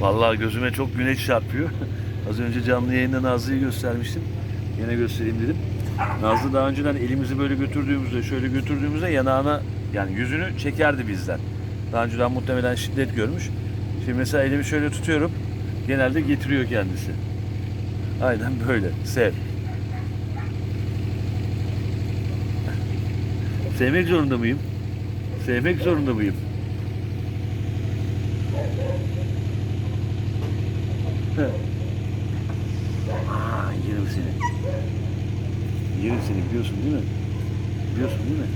Vallahi gözüme çok güneş çarpıyor. Az önce canlı yayında Nazlı'yı göstermiştim. Yine göstereyim dedim. Nazlı daha önceden elimizi böyle götürdüğümüzde, şöyle götürdüğümüzde yanağına yani yüzünü çekerdi bizden. Daha önceden muhtemelen şiddet görmüş. Şimdi mesela elimi şöyle tutuyorum. Genelde getiriyor kendisi. Aynen böyle. Sev. Sevmek zorunda mıyım? Sevmek zorunda mıyım? Aa, yerim seni. Yerim seni biliyorsun değil mi? Biliyorsun değil mi?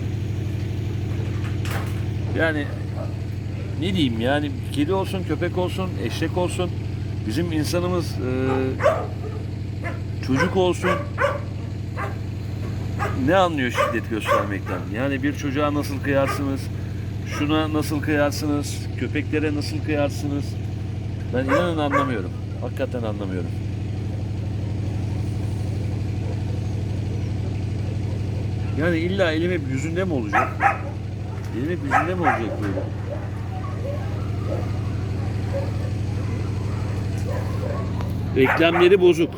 Yani ne diyeyim yani kedi olsun, köpek olsun, eşek olsun bizim insanımız e, çocuk olsun ne anlıyor şiddet göstermekten? Yani bir çocuğa nasıl kıyarsınız? Şuna nasıl kıyarsınız? Köpeklere nasıl kıyarsınız? Ben inanın anlamıyorum. Hakikaten anlamıyorum. Yani illa elim hep yüzünde mi olacak? Elim hep yüzünde mi olacak böyle? Eklemleri bozuk.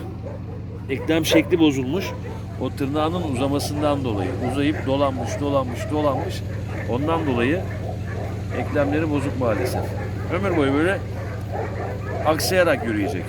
Eklem şekli bozulmuş. O tırnağının uzamasından dolayı. Uzayıp dolanmış, dolanmış, dolanmış. Ondan dolayı eklemleri bozuk maalesef. Ömür boyu böyle aksayarak yürüyecek.